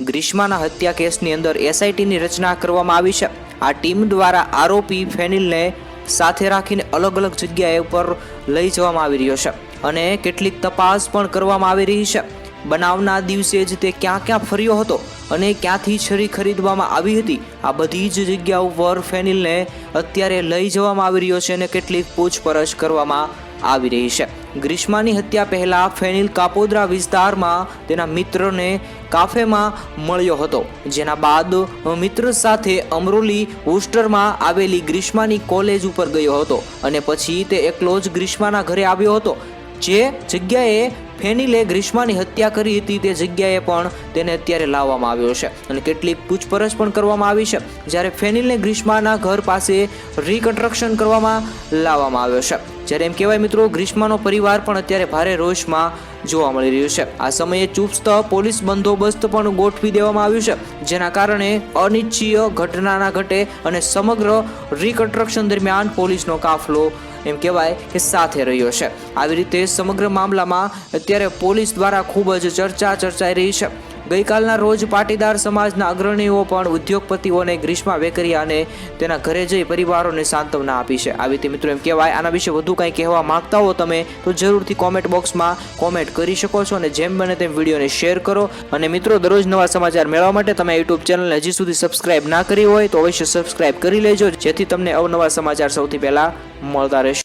ગ્રીષ્માના હત્યા કેસની અંદર એસઆઈટીની રચના કરવામાં આવી છે. આ ટીમ દ્વારા આરોપી ફેનિલને સાથે રાખીને અલગ અલગ જગ્યાએ ઉપર લઈ જવામાં આવી રહ્યો છે અને કેટલીક તપાસ પણ કરવામાં આવી રહી છે. બનાવના દિવસે જ તે ક્યાં ક્યાં ફર્યો હતો અને ક્યાંથી છરી ખરીદવામાં આવી હતી, આ બધી જ જગ્યા ઉપર ફેનિલને અત્યારે લઈ જવામાં આવી રહ્યો છે અને કેટલીક પૂછપરછ કરવામાં આવી રહી છે. ગ્રીષ્માની હત્યા પહેલા ફેનિલ કાપોદ્રા વિસ્તારમાં તેના મિત્રને કાફેમાં મળ્યો હતો. જેના બાદ મિત્ર સાથે અમરોલી હોસ્ટરમાં આવેલી ગ્રીષ્માની કોલેજ ઉપર ગયો હતો અને પછી તે એકલો જ ગ્રીષ્માના ઘરે આવ્યો હતો. જે જગ્યાએ ફેનિલે ગ્રીષ્માની હત્યા કરી હતી તે જગ્યાએ પણ તેને અત્યારે લાવવામાં આવ્યો છે અને કેટલીક પૂછપરછ પણ કરવામાં આવી છે. જ્યારે ફેનિલને ગ્રીષ્માના ઘર પાસે રિકન્સ્ટ્રક્શન કરવામાં લાવવામાં આવ્યો છે. જ્યારે એમ કહેવાય મિત્રો, ગ્રીષ્માનો પરિવાર પણ અત્યારે ભારે રોષમાં જોવા મળી રહ્યું છે. આ સમયે ચુસ્ત પોલીસ બંદોબસ્ત પણ ગોઠવી દેવામાં આવ્યું છે, જેના કારણે અનિચ્છીય ઘટનાના ઘટે અને સમગ્ર રિકન્સ્ટ્રક્શન દરમિયાન પોલીસનો કાફલો, એમ કહેવાય કે સાથે રહ્યો છે. આવી રીતે સમગ્ર મામલામાં અત્યારે પોલીસ દ્વારા ખૂબ જ ચર્ચા ચર્ચાઈ રહી છે. ગઈકાલના રોજ પાટીદાર સમાજના અગ્રણીઓ પણ ઉદ્યોગપતિઓને ગ્રીષ્મા વેકરિયા અને તેના ઘરે જઈ પરિવારોને સાંત્વના આપી છે. આવી રીતે મિત્રો એમ કહેવાય, આના વિશે વધુ કંઈ કહેવા માંગતા હો તમે તો જરૂરથી કોમેન્ટ બોક્સમાં કોમેન્ટ કરી શકો છો અને જેમ બને તેમ વિડીયોને શેર કરો. અને મિત્રો, દરરોજ નવા સમાચાર મેળવવા માટે તમે યુટ્યુબ ચેનલને હજી સુધી સબસ્ક્રાઇબ ના કરી હોય તો અવશ્ય સબસ્ક્રાઇબ કરી લેજો, જેથી તમને અવનવા સમાચાર સૌથી પહેલાં મળતા રહેશે.